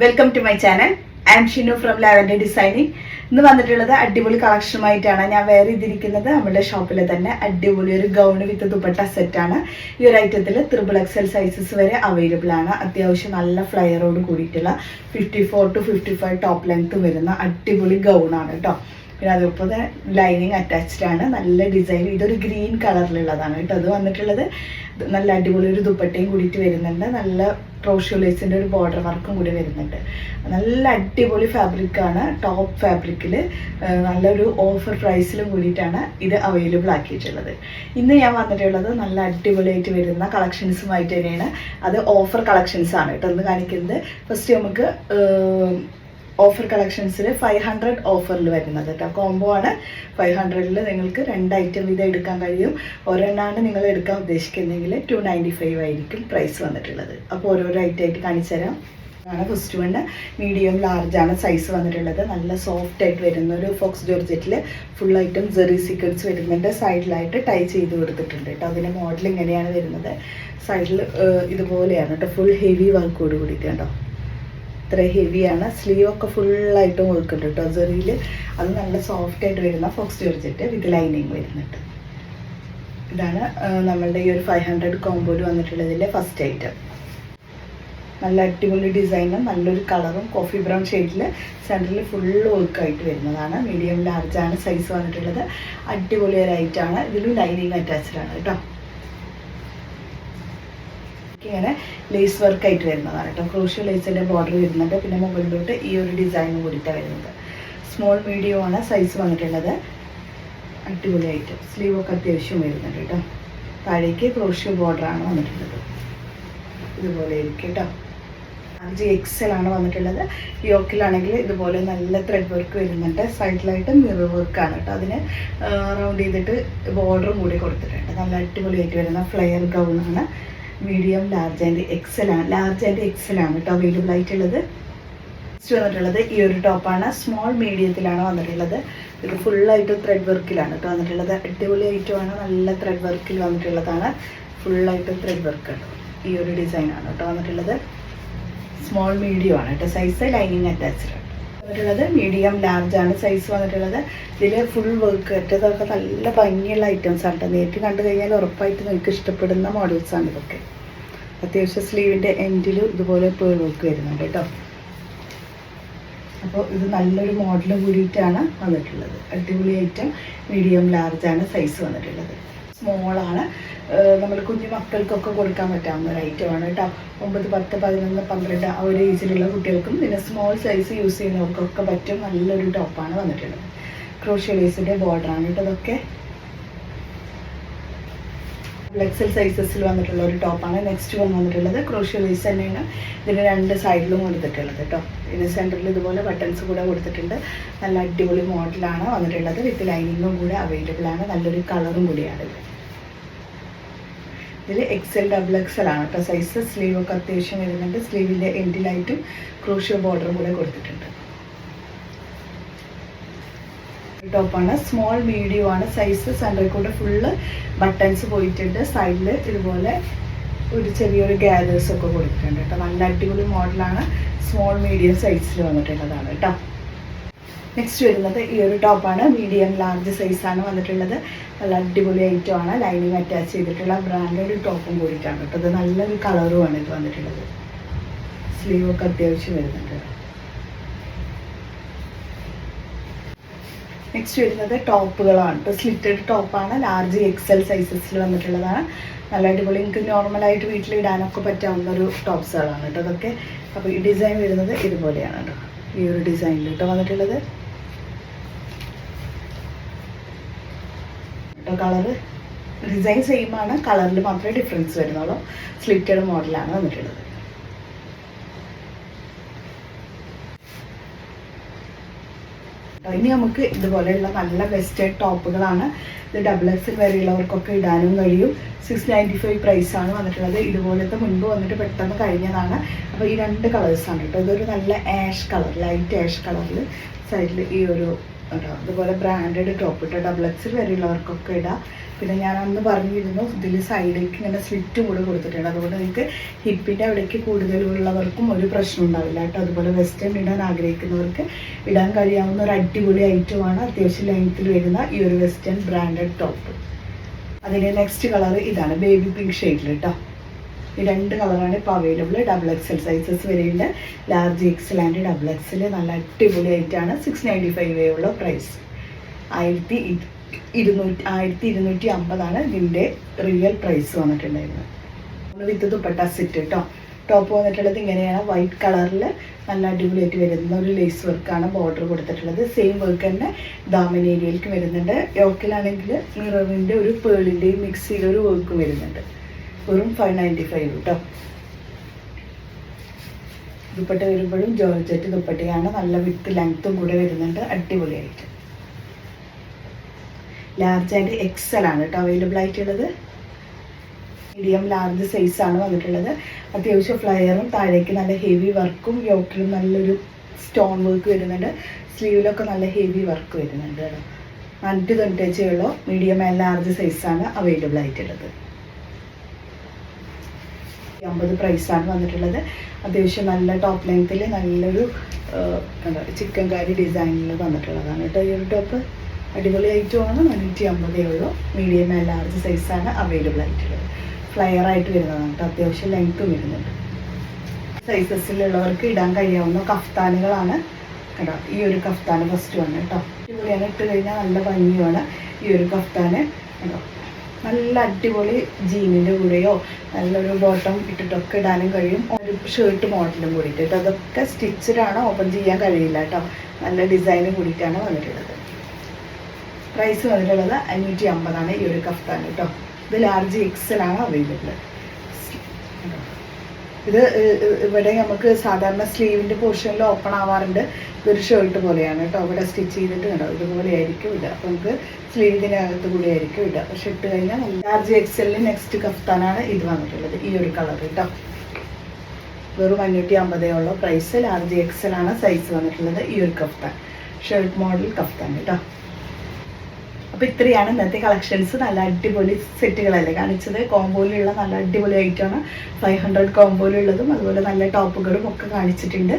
Welcome to my channel I'm Shinu from lavender designing ഇന്ന് വന്നിട്ടുള്ളത് അടിപൊളി കളക്ഷനുമായിട്ടാണ് ഞാൻ വേറെ ചെയ്തിരിക്കുന്നത് നമ്മുടെ ഷോപ്പിൽ തന്നെ അടിപൊളി ഒരു ഗൗൺ വിത്ത് ദുപ്പട്ട സെറ്റാണ് ഈ ഒരു ഐറ്റത്തിൽ ത്രിബിൾ എക്സൽ സൈസസ് വരെ അവൈലബിൾ ആണ്. അത്യാവശ്യം നല്ല ഫ്ലയറോട് കൂടിയിട്ടുള്ള fifty four to fifty five top length വരുന്ന അടിപൊളി ഗൗണാണ് കേട്ടോ പിന്നെ അതുപോലെ ലൈനിങ് അറ്റാച്ച്ഡ് ആണ്. നല്ല ഡിസൈൻ ഇതൊരു ഗ്രീൻ കളറിലുള്ളതാണ് കേട്ടോ. അത് വന്നിട്ടുള്ളത് നല്ല അടിപൊളി ഒരു ദുപ്പട്ടയും കൂടിയിട്ട് വരുന്നുണ്ട്. നല്ല പ്രോഷ്യോലേസിന്റെ ഒരു ബോർഡർ വർക്കും കൂടി വരുന്നുണ്ട്. നല്ല അടിപൊളി ഫാബ്രിക്കാണ് ടോപ്പ് ഫാബ്രിക്കിൽ നല്ലൊരു ഓഫർ പ്രൈസിലും കൂടിയിട്ടാണ് ഇത് അവൈലബിൾ ആക്കിയിട്ടുള്ളത്. ഇന്ന് ഞാൻ വന്നിട്ടുള്ളത് നല്ല അടിപൊളിയായിട്ട് വരുന്ന കളക്ഷൻസുമായിട്ട് തന്നെയാണ്. അത് ഓഫർ കളക്ഷൻസാണ് കേട്ടോ. ഒന്ന് കാണിക്കുന്നത്. ഫസ്റ്റ് നമുക്ക് ഓഫർ കളക്ഷൻസിൽ ഫൈവ് ഹൺഡ്രഡ് ഓഫറിൽ വരുന്നത് കേട്ടോ. കോംബോ ആണ് ഫൈവ് ഹൺഡ്രഡിൽ നിങ്ങൾക്ക് രണ്ട് ഐറ്റം വീതം എടുക്കാൻ കഴിയും. ഒരെണ്ണമാണ് നിങ്ങൾ എടുക്കാൻ ഉദ്ദേശിക്കുന്നതെങ്കിൽ ടു നയന്റി ഫൈവ് ആയിരിക്കും പ്രൈസ് വന്നിട്ടുള്ളത്. അപ്പോൾ ഓരോരോ ഐറ്റം ആയിട്ട് കാണിച്ചു തരാം. ആണ് ഫസ്റ്റ് വണ് മീഡിയം ലാർജ് ആണ് സൈസ് വന്നിട്ടുള്ളത്. നല്ല സോഫ്റ്റ് ആയിട്ട് വരുന്ന ഒരു ഫോക്സ് ജോർജറ്റിൽ ഫുൾ ഐറ്റം ജെറി സീക്വൻസ് വരുന്നുണ്ട്. സൈഡിലായിട്ട് ടൈ ചെയ്ത് കൊടുത്തിട്ടുണ്ട് കേട്ടോ. അതിന്റെ മോഡൽ ഇങ്ങനെയാണ് വരുന്നത്. സൈഡിൽ ഇതുപോലെയാണ് കേട്ടോ. ഫുൾ ഹെവി വർക്കോട് കൂടിയിട്ട് കേട്ടോ. ഇത്ര ഹെവിയാണ്. സ്ലീവ് ഒക്കെ ഫുള്ളായിട്ടും വർക്ക് ഉണ്ട് കേട്ടോ ജെറിയിൽ അത് നല്ല സോഫ്റ്റ് ആയിട്ട് വരുന്ന ഫോക്സ് ജോർജറ്റ് വിത്ത് ലൈനിങ് വരുന്നുണ്ട്. ഇതാണ് നമ്മളുടെ ഈ ഒരു ഫൈവ് ഹൺഡ്രഡ് കോമ്പോയിൽ വന്നിട്ടുള്ളതിലെ ഫസ്റ്റ് ഐറ്റം നല്ല അടിപൊളി ഡിസൈനും നല്ലൊരു കളറും കോഫി ബ്രൗൺ ഷെയ്ഡിൽ സെന്ററിൽ ഫുള്ള് വർക്കായിട്ട് വരുന്നതാണ്. മീഡിയം ലാർജാണ് സൈസ് വന്നിട്ടുള്ളത്. അടിപൊളി ഒരു ഐറ്റമാണ് ഇതിലും ലൈനിങ് അറ്റാച്ച്ഡ് കേട്ടോ ഇങ്ങനെ ലേസ് വർക്കായിട്ട് വരുന്നതാണ് കേട്ടോ. ക്രൂഷ്യൽ ലേസിന്റെ ബോർഡർ വരുന്നുണ്ട്. പിന്നെ മുകളിലോട്ട് ഈ ഒരു ഡിസൈനും കൂടിയിട്ടാണ് വരുന്നത്. സ്മോൾ മീഡിയം ആണ് സൈസ് വന്നിട്ടുള്ളത്. അടിപൊളിയായിട്ട്. സ്ലീവൊക്കെ അത്യാവശ്യം വരുന്നുണ്ട് കേട്ടോ. താഴേക്ക് ക്രോഷ്യ ബോർഡറാണ് വന്നിട്ടുള്ളത്. ഇതുപോലെ ആയിരിക്കും കേട്ടോ. അഞ്ച് എക്സൽ ആണ് വന്നിട്ടുള്ളത്. യോക്കിലാണെങ്കിൽ ഇതുപോലെ നല്ല ത്രെഡ് വർക്ക് വരുന്നുണ്ട്. സൈഡിലായിട്ട് മിറർ വർക്കാണ് കേട്ടോ. അതിന് റൗണ്ട് ചെയ്തിട്ട് ബോർഡറും കൂടി കൊടുത്തിട്ടുണ്ട്. നല്ല അടിപൊളിയായിട്ട് വരുന്ന ഫ്ലെയർ ഗൗണാണ് മീഡിയം ലാർജ് ആൻഡ് എക്സൽ ആണ്. ലാർജ് ആൻഡ് എക്സൽ ആണ് കേട്ടോ അവൈലബിൾ ആയിട്ടുള്ളത്. നെക്സ്റ്റ് വന്നിട്ടുള്ളത്. ഈ ഒരു ടോപ്പാണ് സ്മോൾ മീഡിയത്തിലാണ് വന്നിട്ടുള്ളത്. ഇത് ഫുള്ളായിട്ട് ത്രെഡ് വർക്കിലാണ് കേട്ടോ വന്നിട്ടുള്ളത്. അടിപൊളി ഐറ്റമാണ് നല്ല ത്രെഡ് വർക്കിൽ വന്നിട്ടുള്ളതാണ്. ഫുള്ളായിട്ട് ത്രെഡ് വർക്ക് കേട്ടോ ഈ ഒരു ഡിസൈനാണ് കേട്ടോ വന്നിട്ടുള്ളത്. സ്മോൾ മീഡിയം ആണ് കേട്ടോ. സൈസ് ലൈനിങ് അറ്റാച്ച്ഡ് വന്നിട്ടുള്ളത്. മീഡിയം ലാർജ് ആണ് സൈസ് വന്നിട്ടുള്ളത്. ഇതിൽ ഫുൾ വർക്ക് ഇതൊക്കെ നല്ല ഭംഗിയുള്ള ഐറ്റംസ് ആണ് കേട്ടോ നേരിട്ട് കണ്ടു കഴിഞ്ഞാൽ ഉറപ്പായിട്ട് നിങ്ങൾക്ക് ഇഷ്ടപ്പെടുന്ന മോഡൽസ് ആണ് ഇതൊക്കെ. അത്യാവശ്യം സ്ലീവിന്റെ എൻഡിലും ഇതുപോലെ പേൾ വർക്ക് വരുന്നുണ്ട് കേട്ടോ അപ്പോൾ ഇത് നല്ലൊരു മോഡൽ കൂടിയിട്ടാണ് വന്നിട്ടുള്ളത്. അടിപൊളി ഐറ്റം മീഡിയം ലാർജ് ആണ് സൈസ് വന്നിട്ടുള്ളത്. സ്മോളാണ് നമ്മൾ കുഞ്ഞു മക്കൾക്കൊക്കെ കൊടുക്കാൻ പറ്റാവുന്ന ഒരു ഐറ്റമാണ് കേട്ടോ. ഒമ്പത് പത്ത് പതിനൊന്ന് പന്ത്രണ്ട് ആ ഒരു ഏജിലുള്ള കുട്ടികൾക്കും പിന്നെ സ്മോൾ സൈസ് യൂസ് ചെയ്യുന്നവർക്കൊക്കെ പറ്റും നല്ലൊരു ടോപ്പാണ് വന്നിട്ടുള്ളത്. ക്രോഷ്യലേസിന്റെ ബോർഡറാണ് കേട്ടോ അതൊക്കെ എക്സൽ സൈസസിൽ വന്നിട്ടുള്ള ഒരു ടോപ്പാണ് നെക്സ്റ്റ് വൺ വന്നിട്ടുള്ളത് ക്രോഷ്യ ലൈസ് തന്നെയാണ്. ഇതിന് രണ്ട് സൈഡിലും കൊടുത്തിട്ടുള്ളത് കേട്ടോ. ഇതിന് സെന്ററിൽ ഇതുപോലെ ബട്ടൺസ് കൂടെ കൊടുത്തിട്ടുണ്ട്. നല്ല അടിപൊളി മോഡലാണ് വന്നിട്ടുള്ളത്. വിത്ത് ലൈനിങ്ങും കൂടെ അവൈലബിൾ ആണ്. നല്ലൊരു കളറും കൂടിയാണ് ഇതിൽ എക്സൽ ഡബിൾ എക്സൽ ആണ് കേട്ടോ സൈസ് സ്ലീവ് ഒക്കെ അത്യാവശ്യം വരുന്നുണ്ട്. സ്ലീവിന്റെ എൻഡിലായിട്ടും ക്രൂഷ്യ ബോർഡറും കൂടെ കൊടുത്തിട്ടുണ്ട്. ടോപ്പാണ് സ്മോൾ മീഡിയം ആണ്. സൈസ് സെന്ററിൽ കൂടെ ഫുള്ള് ബട്ടൺസ് പോയിട്ടുണ്ട്. സൈഡിൽ ഇതുപോലെ ഒരു ചെറിയൊരു ഗ്യാദേഴ്സ് ഒക്കെ കൊടുത്തിട്ടുണ്ട് കേട്ടോ നല്ല അടിപൊളി മോഡലാണ് സ്മോൾ മീഡിയം സൈസിൽ വന്നിട്ടുള്ളതാണ് കേട്ടോ നെക്സ്റ്റ് വരുന്നത് ഈ ഒരു ടോപ്പാണ് മീഡിയം ലാർജ് സൈസാണ് വന്നിട്ടുള്ളത്. നല്ല അടിപൊളി ഐറ്റമാണ് ലൈനിങ് അറ്റാച്ച് ചെയ്തിട്ടുള്ള ബ്രാൻഡഡ് ടോപ്പും കൂടിയിട്ടാണ് കേട്ടോ. ഇത് നല്ലൊരു കളറുമാണ് ഇത് വന്നിട്ടുള്ളത്. സ്ലീവൊക്കെ അത്യാവശ്യം വരുന്നുണ്ട്. നെക്സ്റ്റ് വരുന്നത് ടോപ്പുകളാണ് ഇപ്പോൾ സ്ലിറ്റഡ് ടോപ്പാണ് ലാർജ് എക്സൽ സൈസസിൽ വന്നിട്ടുള്ളതാണ്. നല്ല അടിപൊളി. എനിക്ക് നോർമലായിട്ട് വീട്ടിൽ ഇടാനൊക്കെ പറ്റാവുന്ന ഒരു ടോപ്സുകളാണ് കേട്ടോ അതൊക്കെ അപ്പോൾ ഈ ഡിസൈൻ വരുന്നത് ഇതുപോലെയാണ് കേട്ടോ. ഈ ഒരു ഡിസൈനിൽ കേട്ടോ വന്നിട്ടുള്ളത്. കേട്ടോ കളറ് ഡിസൈൻ സെയിം ആണ്. കളറിൽ മാത്രമേ ഡിഫറൻസ് വരുന്നുള്ളൂ. സ്ലിറ്റഡ് മോഡലാണ് വന്നിട്ടുള്ളത്. ഇനി നമുക്ക് ഇതുപോലെയുള്ള നല്ല വെസ്റ്റേൺ ടോപ്പുകളാണ് ഇത് ഡബിൾ എക്സ് വരെയുള്ളവർക്കൊക്കെ ഇടാനും കഴിയും. സിക്സ് നയന്റി ഫൈവ് പ്രൈസാണ് വന്നിട്ടുള്ളത്. ഇതുപോലത്തെ മുൻപ് വന്നിട്ട് പെട്ടെന്ന് കഴിഞ്ഞതാണ്. അപ്പോൾ ഈ രണ്ട് കളേഴ്സാണ് കേട്ടോ. ഇതൊരു നല്ല ആഷ് കളർ ലൈറ്റ് ആഷ് കളറിൽ സൈഡിൽ ഈ ഒരു ഇതുപോലെ ബ്രാൻഡഡ് ടോപ്പ് ഇട്ടോ ഡബിൾ എക്സ് വരെയുള്ളവർക്കൊക്കെ ഇടാം. പിന്നെ ഞാൻ അന്ന് പറഞ്ഞിരുന്നു ഇതിൽ സൈഡിലേക്ക് ഇങ്ങനെ സ്ലിറ്റും കൂടെ കൊടുത്തിട്ടുണ്ട്. അതുകൊണ്ട് നിങ്ങൾക്ക് ഹിപ്പിന്റെ അവിടേക്ക് കൂടുതലുള്ളവർക്കും ഒരു പ്രശ്നം ഉണ്ടാവില്ല കേട്ടോ. അതുപോലെ വെസ്റ്റേൺ ഇടാൻ ആഗ്രഹിക്കുന്നവർക്ക് ഇടാൻ കഴിയാവുന്ന ഒരു അടിപൊളി ഐറ്റമാണ് അത്യാവശ്യം ലെങ്ത്തിൽ വരുന്ന ഈ ഒരു വെസ്റ്റേൺ ബ്രാൻഡഡ് ടോപ്പ് അതിന്റെ നെക്സ്റ്റ് കളർ ഇതാണ് ബേബി പിങ്ക് ഷെയ്ഡിൽ കേട്ടോ ഈ രണ്ട് കളറാണ് ഇപ്പോൾ അവൈലബിൾ ഡബിൾ എക്സൽ സൈസസ് വരെയുണ്ട് large XL and double XL നല്ല അടിപൊളി ആയിട്ടാണ് സിക്സ് നയന്റി ഫൈവ് ഉള്ള പ്രൈസ് ആയിരത്തി ഇരുന്നൂറ്റി ആയിരത്തി ഇരുന്നൂറ്റി അമ്പതാണ് ഇതിന്റെ റിയൽ പ്രൈസ് വന്നിട്ടുണ്ടായിരുന്നത്. വിത്ത് ദുപ്പട്ട സെറ്റ് കേട്ടോ ടോപ്പ് വന്നിട്ടുള്ളത് ഇങ്ങനെയാണ്. വൈറ്റ് കളറിൽ നല്ല അടിപൊളിയായിട്ട് വരുന്ന ഒരു ലേസ് വർക്കാണ് ബോർഡർ കൊടുത്തിട്ടുള്ളത്. സെയിം വർക്ക് തന്നെ ദാമൻ ഏരിയയിലേക്ക് വരുന്നുണ്ട്. യോക്കിലാണെങ്കിൽ മിററിന്റെ ഒരു പേളിന്റെയും മിക്സ് ചെയ്തൊരു വർക്കും വരുന്നുണ്ട്. വെറും ഫൈവ് നയന്റി ഫൈവ് കേട്ടോ ദുപ്പട്ട വരുമ്പോഴും ജോർജറ്റ് ദുപ്പട്ടയാണ്. നല്ല വിത്ത് ലെങ്ത്തും കൂടെ വരുന്നുണ്ട്. അടിപൊളിയായിട്ട്. ലാർജ് ആൻഡ് എക്സൽ ആണ് കേട്ടോ അവൈലബിൾ ആയിട്ടുള്ളത്. മീഡിയം ലാർജ് ആണ് വന്നിട്ടുള്ളത്. അത്യാവശ്യം ഫ്ലയറും താഴേക്ക് നല്ല ഹെവി വർക്കും യോക്കിലും നല്ലൊരു സ്റ്റോൺ വർക്ക് വരുന്നുണ്ട്. സ്ലീവിലൊക്കെ നല്ല ഹെവി വർക്ക് വരുന്നുണ്ട് കേട്ടോ. നാനൂറ്റി തൊണ്ണൂറ്റഞ്ചേ ഉള്ളൂ. മീഡിയം ആൻഡ് ലാർജ് സൈസാണ് അവൈലബിൾ ആയിട്ടുള്ളത്. അമ്പത് പ്രൈസാണ് വന്നിട്ടുള്ളത്. അത്യാവശ്യം നല്ല ടോപ്പ് ലെങ്ത്തിൽ നല്ലൊരു ചിക്കൻ കാരി ഡിസൈനിൽ വന്നിട്ടുള്ളതാണ് കേട്ടോ ഈ ഒരു ടോപ്പ് അടിപൊളി ഐറ്റമാണ്. നാനൂറ്റി അമ്പതേ ഉള്ളൂ. മീഡിയം ആൻഡ് ലാർജ് സൈസാണ് അവൈലബിൾ ആയിട്ടുള്ളത്. ഫ്ലയർ ആയിട്ട് വരുന്നതാണ് കേട്ടോ. അത്യാവശ്യം ലെങ്ത്തും വരുന്നുണ്ട്. സൈസസിലുള്ളവർക്ക് ഇടാൻ കഴിയാവുന്ന കഫ്താനുകളാണ്. കേട്ടോ ഈ ഒരു കഫ്താന് ഫസ്റ്റ് വന്ന് കേട്ടോ. ഇവിടെയാണ് ഇട്ട് കഴിഞ്ഞാൽ നല്ല ഭംഗിയാണ് ഈ ഒരു കഫ്താന്. കേട്ടോ നല്ല അടിപൊളി ജീനിന്റെ കൂടെയോ നല്ലൊരു ബോട്ടം ഇട്ടിട്ടൊക്കെ ഇടാനും കഴിയും. ഒരു ഷർട്ട് മോഡലും കൂടിയിട്ട്. അതൊക്കെ സ്റ്റിച്ചഡാണ് ഓപ്പൺ ചെയ്യാൻ കഴിയില്ല കേട്ടോ. നല്ല ഡിസൈനും കൂടിയിട്ടാണ് വന്നിട്ടുള്ളത്. പ്രൈസ് വന്നിട്ടുള്ളത് അഞ്ഞൂറ്റി അമ്പതാണ് ഈ ഒരു കഫ്താൻ കേട്ടോ. ഇത് ലാർജ് എക്സൽ ആണ് അവൈലബിൾ ഇത് ഇവിടെ നമുക്ക് സാധാരണ സ്ലീവിന്റെ പോർഷനിൽ ഓപ്പൺ ആവാറുണ്ട്. ഇതൊരു ഷർട്ട് പോലെയാണ് കേട്ടോ. ഇവിടെ സ്റ്റിച്ച് ചെയ്തിട്ട് കണ്ടോ? ഇതുപോലെ ആയിരിക്കും ഇടുക അപ്പോൾ നമുക്ക് സ്ലീവിനകത്ത് കൂടി ആയിരിക്കും ഇടുക പക്ഷെ ഇട്ട് കഴിഞ്ഞാൽ ലാർജ് എക്സലിൽ നെക്സ്റ്റ് കഫ്താനാണ് ഇത് വന്നിട്ടുള്ളത് ഈ ഒരു കളർ കേട്ടോ. വെറും അഞ്ഞൂറ്റി അമ്പതേ ഉള്ളൂ. പ്രൈസ് ലാർജ് എക്സൽ ആണ് സൈസ് വന്നിട്ടുള്ളത് ഈ ഒരു കഫ്താൻ. ഷർട്ട് മോഡൽ കഫ്താൻ കേട്ടോ. അപ്പോൾ ഇത്രയാണ് ഇന്നത്തെ കളക്ഷൻസ് നല്ല അടിപൊളി സെറ്റുകളല്ലേ കാണിച്ചത്? കോമ്പോയിലുള്ള നല്ല അടിപൊളി ഐറ്റമാണ് ഫൈവ് ഹൺഡ്രഡ് കോമ്പോയിലുള്ളതും അതുപോലെ നല്ല ടോപ്പുകളും ഒക്കെ കാണിച്ചിട്ടുണ്ട്.